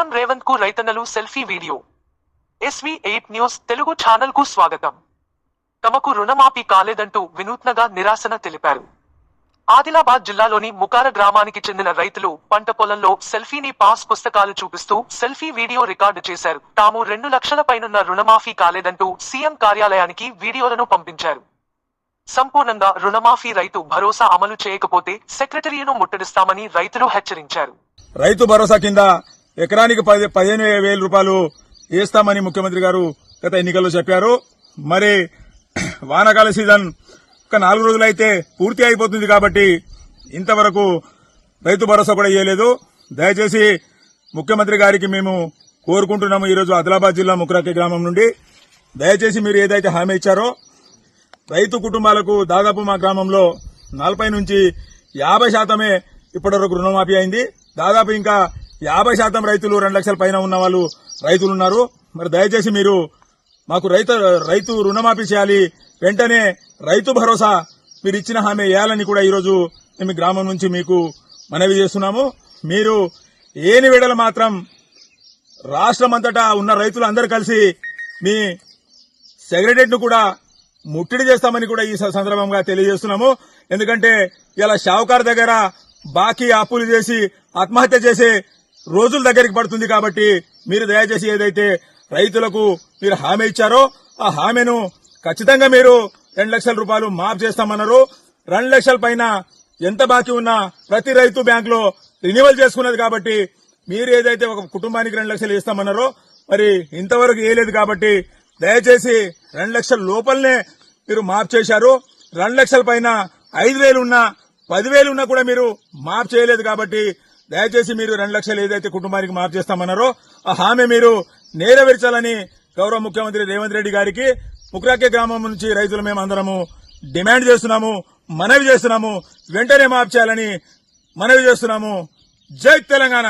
CM రేవంత్కు రైతన్నలు selfie video. SV eight news Telugu ఛానల్కు స్వాగతం. తమకు రుణమాఫీ కాలేదంటూ వినూత్నగా నిరాశన తెలిపారు. ఆదిలాబాద్ జిల్లాలోని ముకార గ్రామానికి చెందిన రైతులు పంట పొలంలో సెల్ఫీని పాస్ పుస్తకాలు చూపిస్తూ సెల్ఫీ వీడియో రికార్డు చేశారు. తాము రెండు లక్షల పైనున్న రుణమాఫీ కాలేదంటూ సీఎం కార్యాలయానికి వీడియోలను పంపించారు. సంపూర్ణంగా రుణమాఫీ రైతు భరోసా అమలు చేయకపోతే సెక్రటరీను ముట్టడిస్తామని రైతులు హెచ్చరించారు. రైతు భరోసా కింద ఎకరానికి పది పదిహేను వేల రూపాయలు వేస్తామని ముఖ్యమంత్రి గారు గత ఎన్నికల్లో చెప్పారు. మరి వానాకాల సీజన్ ఒక నాలుగు రోజులైతే పూర్తి అయిపోతుంది కాబట్టి ఇంతవరకు రైతు భరోసా కూడా ఇవ్వలేదు దయచేసి ముఖ్యమంత్రి గారికి మేము కోరుకుంటున్నాము ఈరోజు ఆదిలాబాద్ జిల్లా ముక్రాకి గ్రామం నుండి. దయచేసి మీరు ఏదైతే హామీ ఇచ్చారో రైతు కుటుంబాలకు దాదాపు మా గ్రామంలో నలభై నుంచి యాభై శాతమే ఇప్పటివరకు రుణమాఫీ అయింది. దాదాపు ఇంకా యాభై శాతం రైతులు రెండు లక్షల పైన ఉన్న వాళ్ళు రైతులు ఉన్నారు. మరి దయచేసి మీరు మాకు రైతు రైతు రుణమాఫీ చేయాలి. వెంటనే రైతు భరోసా మీరు ఇచ్చిన హామీ వేయాలని కూడా ఈరోజు మేము గ్రామం నుంచి మీకు మనవి చేస్తున్నాము. మీరు ఏని విడల మాత్రం రాష్ట్రమంతటా ఉన్న రైతులు కలిసి మీ సెక్రటరియట్ కూడా ముట్టడి చేస్తామని కూడా ఈ స- సందర్భంగా తెలియజేస్తున్నాము. ఎందుకంటే ఇలా షావుకార్ దగ్గర బాకీ అప్పులు చేసి ఆత్మహత్య చేసే రోజుల దగ్గరికి పడుతుంది కాబట్టి మీరు దయచేసి ఏదైతే రైతులకు మీరు హామీ ఇచ్చారో ఆ హామీను ఖచ్చితంగా మీరు రెండు లక్షల రూపాయలు మాఫ్ చేస్తామన్నారు. రెండు లక్షల పైన ఎంత బాకీ ఉన్నా ప్రతి రైతు బ్యాంకులో రినివల్ చేసుకున్నది కాబట్టి మీరు ఏదైతే ఒక కుటుంబానికి రెండు లక్షలు ఇస్తామన్నారో మరి ఇంతవరకు వేయలేదు కాబట్టి దయచేసి రెండు లక్షల లోపలనే మీరు మాఫ్ చేశారు. రెండు లక్షల పైన ఐదు వేలు ఉన్నా పదివేలు ఉన్నా కూడా మీరు మాఫ్ చేయలేదు కాబట్టి దయచేసి మీరు రెండు లక్షలు ఏదైతే కుటుంబానికి మార్చేస్తామన్నారో ఆ హామీ మీరు నెరవేర్చాలని గౌరవ ముఖ్యమంత్రి రేవంత్ రెడ్డి గారికి ముక్రాకే గ్రామం నుంచి రైతులు మేము అందరము డిమాండ్ చేస్తున్నాము మనవి చేస్తున్నాము వెంటనే మాఫ్ చేయాలని మనవి చేస్తున్నాము. జై తెలంగాణ!